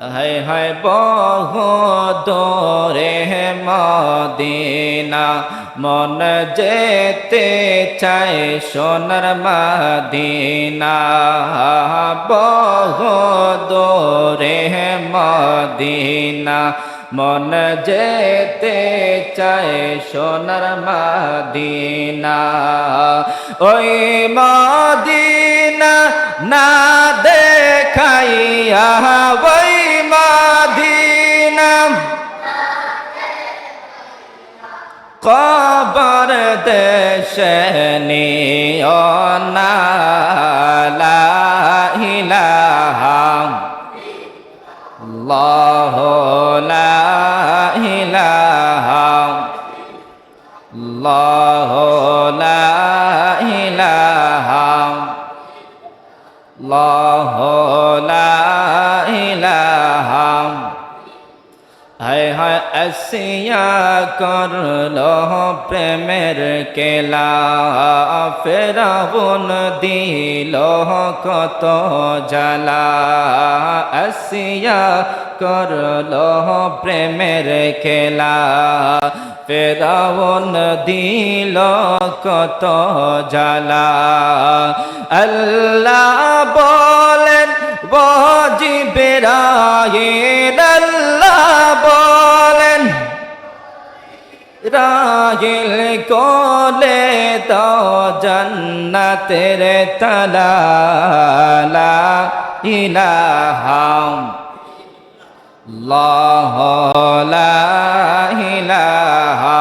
হায় হায় বহু দোরে মদিনা, মন যেতে চায় সোনার মদিনা। বহু দোরে মদিনা, মন যেতে চায় সোনার মদিনা। ওই মদিনা না দেখাইয়া কবর দেশে নিও না লা ইলাহা আল্লাহ লা ইলাহা আল্লাহ লা আল্লাহ হায় হায় আসিয়া করল প্রেমের কেলা। ফেরাবন দিল কত জালা আসিয়া করল প্রেমের খেলা ফেরাবন দিল কত জালা আল্লাহ বলেন বজিবেরায়ের আল্লাহ রাহিল কোলে তো জন্নতের তলালা ইলাহাম লহ লা ইলাহা